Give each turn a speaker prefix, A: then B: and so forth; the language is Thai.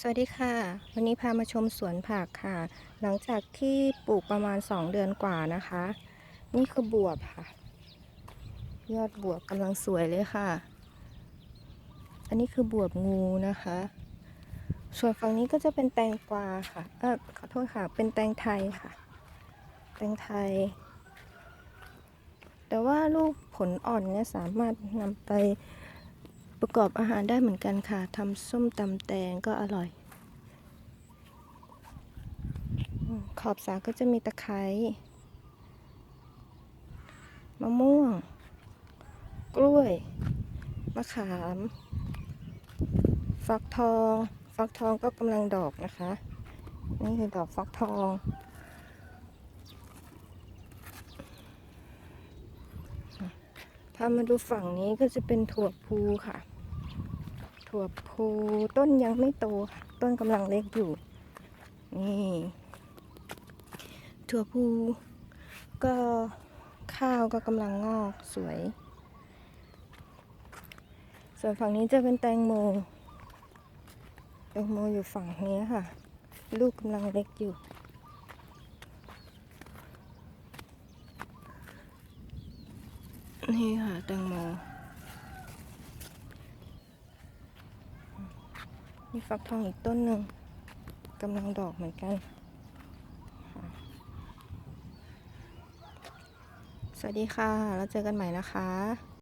A: สวัสดีค่ะ วันนี้พามาชมสวนผักค่ะ หลังจากที่ปลูกประมาณ 2 เดือนกว่านะคะ นี่คือบวบค่ะ ยอดบวบกำลังสวยเลยค่ะ อันนี้คือบวบงูนะคะ ส่วนฝั่งนี้ก็จะเป็นแตงกวาค่ะ เออขอโทษค่ะ เป็นแตงไทยค่ะ แตงไทย แต่ว่าลูกผลอ่อนเนี่ยสามารถนำไป ประกอบอาหารได้เหมือนกันค่ะทำส้มตำแตงก็อร่อย ขอบสาก็จะมีตะไคร้มะม่วง กล้วย มะขาม ฟักทอง ฟักทองก็กำลังดอกนะคะ นี่คือดอกฟักทอง พามาดูฝั่งนี้ก็จะเป็นถั่วพูค่ะ ถั่วพูต้นยังไม่โตค่ะ ต้นกำลังเล็กอยู่ นี่ ถั่วพูก็ข้าวก็กำลังงอกสวย ส่วนฝั่งนี้จะเป็นแตงโม แตงโมอยู่ฝั่งนี้ค่ะ ลูกกำลังเล็กอยู่ นี่ค่ะแตงโมมีฟักทองอีกต้นหนึ่งกำลังดอกเหมือนกัน สวัสดีค่ะ แล้วเจอกันใหม่นะคะ